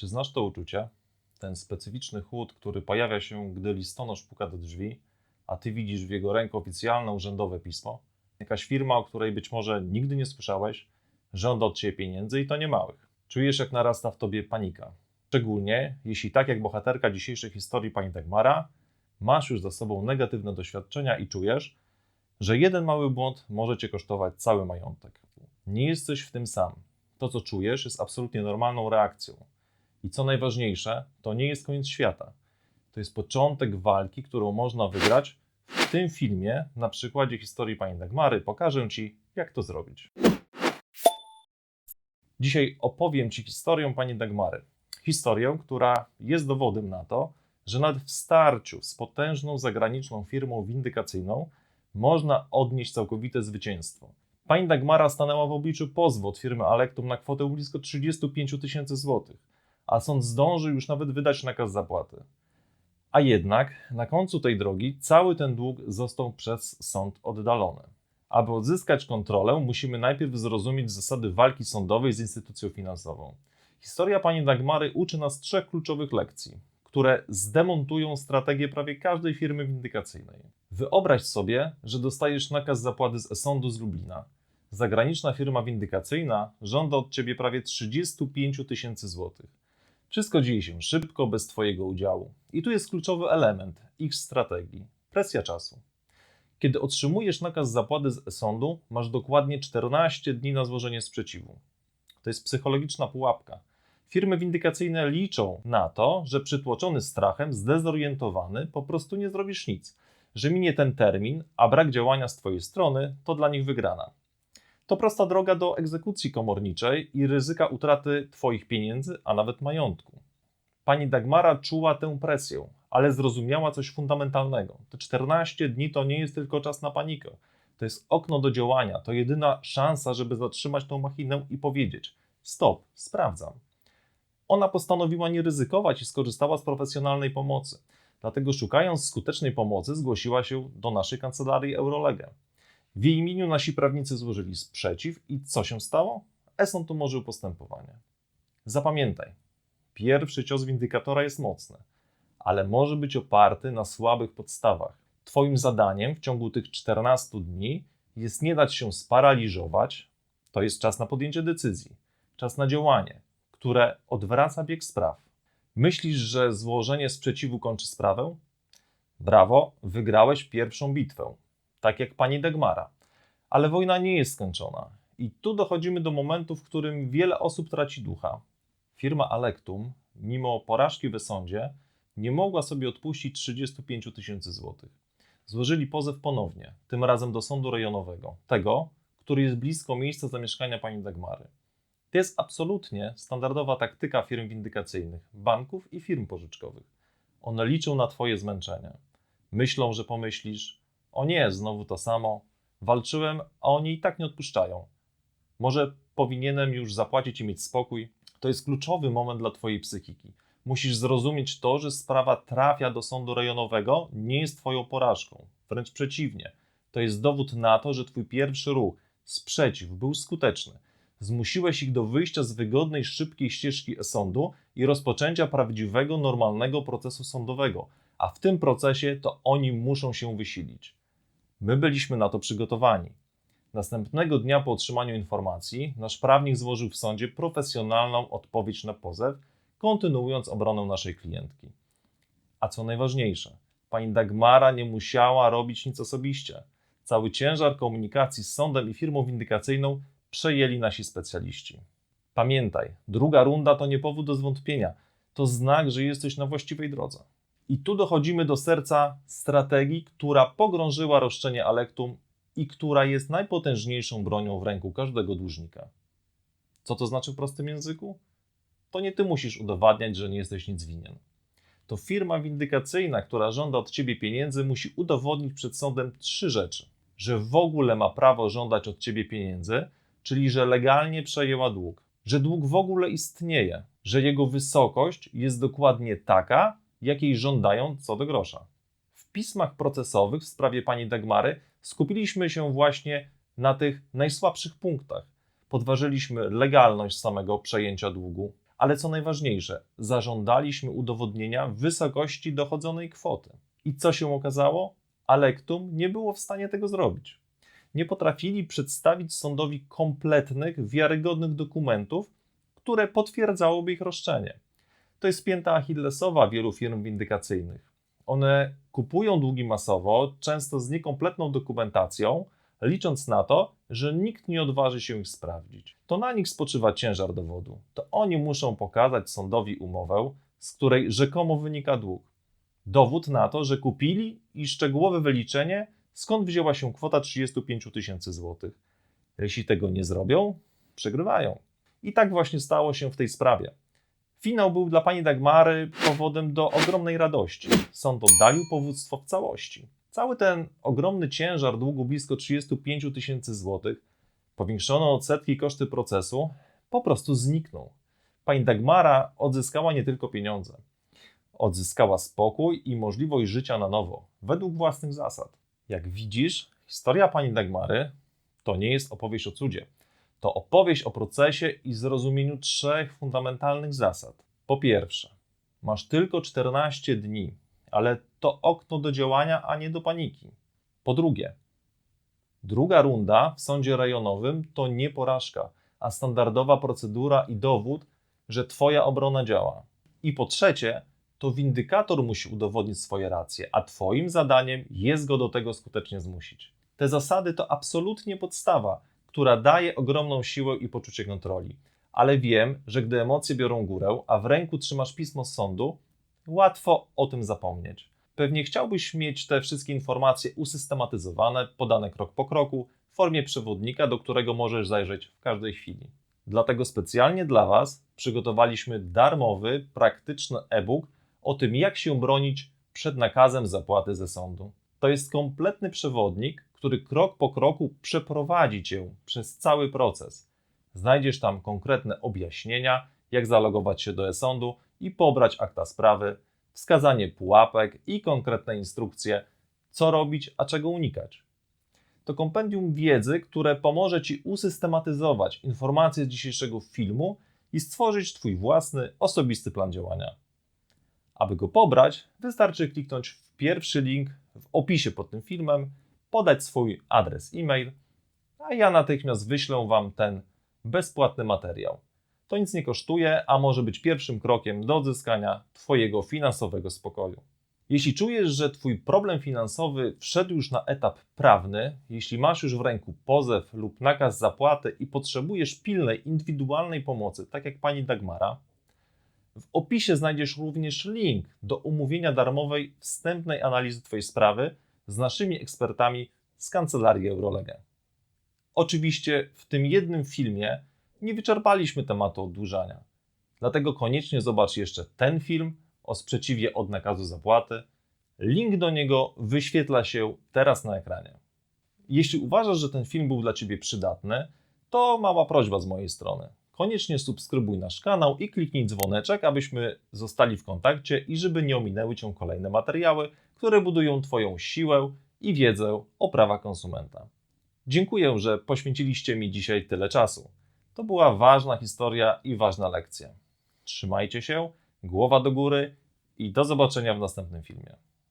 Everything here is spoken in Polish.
Czy znasz to uczucie? Ten specyficzny chłód, który pojawia się, gdy listonosz puka do drzwi, a ty widzisz w jego ręku oficjalne urzędowe pismo? Jakaś firma, o której być może nigdy nie słyszałeś, żąda od ciebie pieniędzy i to nie małych. Czujesz, jak narasta w tobie panika. Szczególnie, jeśli tak jak bohaterka dzisiejszej historii pani Dagmara, masz już za sobą negatywne doświadczenia i czujesz, że jeden mały błąd może cię kosztować cały majątek. Nie jesteś w tym sam. To, co czujesz, jest absolutnie normalną reakcją. I co najważniejsze, to nie jest koniec świata. To jest początek walki, którą można wygrać. W tym filmie, na przykładzie historii pani Dagmary, pokażę Ci, jak to zrobić. Dzisiaj opowiem Ci historię pani Dagmary. Historię, która jest dowodem na to, że nawet w starciu z potężną zagraniczną firmą windykacyjną można odnieść całkowite zwycięstwo. Pani Dagmara stanęła w obliczu pozwu od firmy Alektum na kwotę blisko 35 tysięcy złotych, a sąd zdążył już nawet wydać nakaz zapłaty. A jednak na końcu tej drogi cały ten dług został przez sąd oddalony. Aby odzyskać kontrolę, musimy najpierw zrozumieć zasady walki sądowej z instytucją finansową. Historia pani Dagmary uczy nas trzech kluczowych lekcji, które zdemontują strategię prawie każdej firmy windykacyjnej. Wyobraź sobie, że dostajesz nakaz zapłaty z e-sądu z Lublina. Zagraniczna firma windykacyjna żąda od ciebie prawie 35 tysięcy złotych. Wszystko dzieje się szybko, bez Twojego udziału. I tu jest kluczowy element ich strategii presja czasu. Kiedy otrzymujesz nakaz zapłaty z sądu, masz dokładnie 14 dni na złożenie sprzeciwu. To jest psychologiczna pułapka. Firmy windykacyjne liczą na to, że przytłoczony strachem, zdezorientowany, po prostu nie zrobisz nic, że minie ten termin, a brak działania z Twojej strony to dla nich wygrana. To prosta droga do egzekucji komorniczej i ryzyka utraty Twoich pieniędzy, a nawet majątku. Pani Dagmara czuła tę presję, ale zrozumiała coś fundamentalnego. Te 14 dni to nie jest tylko czas na panikę. To jest okno do działania, to jedyna szansa, żeby zatrzymać tą machinę i powiedzieć: Stop, sprawdzam. Ona postanowiła nie ryzykować i skorzystała z profesjonalnej pomocy. Dlatego, szukając skutecznej pomocy, zgłosiła się do naszej kancelarii Eurolegę. W jej imieniu nasi prawnicy złożyli sprzeciw i co się stało? Esont umorzył postępowanie. Zapamiętaj, pierwszy cios windykatora jest mocny, ale może być oparty na słabych podstawach. Twoim zadaniem w ciągu tych 14 dni jest nie dać się sparaliżować, to jest czas na podjęcie decyzji, czas na działanie, które odwraca bieg spraw. Myślisz, że złożenie sprzeciwu kończy sprawę? Brawo, wygrałeś pierwszą bitwę tak jak pani Dagmara. Ale wojna nie jest skończona. I tu dochodzimy do momentu, w którym wiele osób traci ducha. Firma Alektum, mimo porażki w sądzie, nie mogła sobie odpuścić 35 tysięcy złotych. Złożyli pozew ponownie, tym razem do sądu rejonowego, tego, który jest blisko miejsca zamieszkania pani Dagmary. To jest absolutnie standardowa taktyka firm windykacyjnych, banków i firm pożyczkowych. One liczą na Twoje zmęczenie. Myślą, że pomyślisz, o nie, znowu to samo. Walczyłem, a oni i tak nie odpuszczają. Może powinienem już zapłacić i mieć spokój? To jest kluczowy moment dla Twojej psychiki. Musisz zrozumieć to, że sprawa trafia do sądu rejonowego nie jest Twoją porażką. Wręcz przeciwnie. To jest dowód na to, że Twój pierwszy ruch, sprzeciw, był skuteczny. Zmusiłeś ich do wyjścia z wygodnej, szybkiej ścieżki sądu i rozpoczęcia prawdziwego, normalnego procesu sądowego, a w tym procesie to oni muszą się wysilić. My byliśmy na to przygotowani. Następnego dnia po otrzymaniu informacji nasz prawnik złożył w sądzie profesjonalną odpowiedź na pozew, kontynuując obronę naszej klientki. A co najważniejsze, pani Dagmara nie musiała robić nic osobiście. Cały ciężar komunikacji z sądem i firmą windykacyjną przejęli nasi specjaliści. Pamiętaj, druga runda to nie powód do zwątpienia, to znak, że jesteś na właściwej drodze. I tu dochodzimy do serca strategii, która pogrążyła roszczenie Alektum i która jest najpotężniejszą bronią w ręku każdego dłużnika. Co to znaczy w prostym języku? To nie ty musisz udowadniać, że nie jesteś nic winien. To firma windykacyjna, która żąda od ciebie pieniędzy, musi udowodnić przed sądem trzy rzeczy: że w ogóle ma prawo żądać od ciebie pieniędzy, czyli że legalnie przejęła dług, że dług w ogóle istnieje, że jego wysokość jest dokładnie taka, jakiej żądają co do grosza. W pismach procesowych w sprawie pani Dagmary skupiliśmy się właśnie na tych najsłabszych punktach. Podważyliśmy legalność samego przejęcia długu, Ale co najważniejsze, zażądaliśmy udowodnienia wysokości dochodzonej kwoty. I co się okazało? Alektum nie było w stanie tego zrobić. Nie potrafili przedstawić sądowi kompletnych, wiarygodnych dokumentów, które potwierdzałoby ich roszczenie. To jest pięta achillesowa wielu firm windykacyjnych. One kupują długi masowo, często z niekompletną dokumentacją, licząc na to, że nikt nie odważy się ich sprawdzić. To na nich spoczywa ciężar dowodu. To oni muszą pokazać sądowi umowę, z której rzekomo wynika dług. Dowód na to, że kupili i szczegółowe wyliczenie, skąd wzięła się kwota 35 tysięcy złotych. Jeśli tego nie zrobią, przegrywają. I tak właśnie stało się w tej sprawie. Finał był dla pani Dagmary powodem do ogromnej radości. Sąd oddalił powództwo w całości. Cały ten ogromny ciężar długu blisko 35 tysięcy złotych, powiększono odsetki i koszty procesu, po prostu zniknął. Pani Dagmara odzyskała nie tylko pieniądze. Odzyskała spokój i możliwość życia na nowo, według własnych zasad. Jak widzisz, historia pani Dagmary to nie jest opowieść o cudzie. To opowieść o procesie i zrozumieniu trzech fundamentalnych zasad. Po pierwsze, masz tylko 14 dni, ale to okno do działania, a nie do paniki. Po drugie, druga runda w sądzie rejonowym to nie porażka, a standardowa procedura i dowód, że Twoja obrona działa. I po trzecie, to windykator musi udowodnić swoje racje, a Twoim zadaniem jest go do tego skutecznie zmusić. Te zasady to absolutnie podstawa, która daje ogromną siłę i poczucie kontroli. Ale wiem, że gdy emocje biorą górę, a w ręku trzymasz pismo z sądu, łatwo o tym zapomnieć. Pewnie chciałbyś mieć te wszystkie informacje usystematyzowane, podane krok po kroku, w formie przewodnika, do którego możesz zajrzeć w każdej chwili. Dlatego specjalnie dla Was przygotowaliśmy darmowy, praktyczny e-book o tym, jak się bronić przed nakazem zapłaty ze sądu. To jest kompletny przewodnik, który krok po kroku przeprowadzi Cię przez cały proces. Znajdziesz tam konkretne objaśnienia, jak zalogować się do e-sądu i pobrać akta sprawy, wskazanie pułapek i konkretne instrukcje, co robić, a czego unikać. To kompendium wiedzy, które pomoże Ci usystematyzować informacje z dzisiejszego filmu i stworzyć Twój własny, osobisty plan działania. Aby go pobrać, wystarczy kliknąć w pierwszy link w opisie pod tym filmem, podać swój adres e-mail, a ja natychmiast wyślę Wam ten bezpłatny materiał. To nic nie kosztuje, a może być pierwszym krokiem do odzyskania Twojego finansowego spokoju. Jeśli czujesz, że Twój problem finansowy wszedł już na etap prawny, jeśli masz już w ręku pozew lub nakaz zapłaty i potrzebujesz pilnej, indywidualnej pomocy, tak jak pani Dagmara, w opisie znajdziesz również link do umówienia darmowej wstępnej analizy Twojej sprawy z naszymi ekspertami z kancelarii Eurolega. Oczywiście w tym jednym filmie nie wyczerpaliśmy tematu oddłużania, dlatego koniecznie zobacz jeszcze ten film o sprzeciwie od nakazu zapłaty. Link do niego wyświetla się teraz na ekranie. Jeśli uważasz, że ten film był dla Ciebie przydatny, to mała prośba z mojej strony. Koniecznie subskrybuj nasz kanał i kliknij dzwoneczek, abyśmy zostali w kontakcie i żeby nie ominęły Cię kolejne materiały, które budują Twoją siłę i wiedzę o prawach konsumenta. Dziękuję, że poświęciliście mi dzisiaj tyle czasu. To była ważna historia i ważna lekcja. Trzymajcie się, głowa do góry i do zobaczenia w następnym filmie.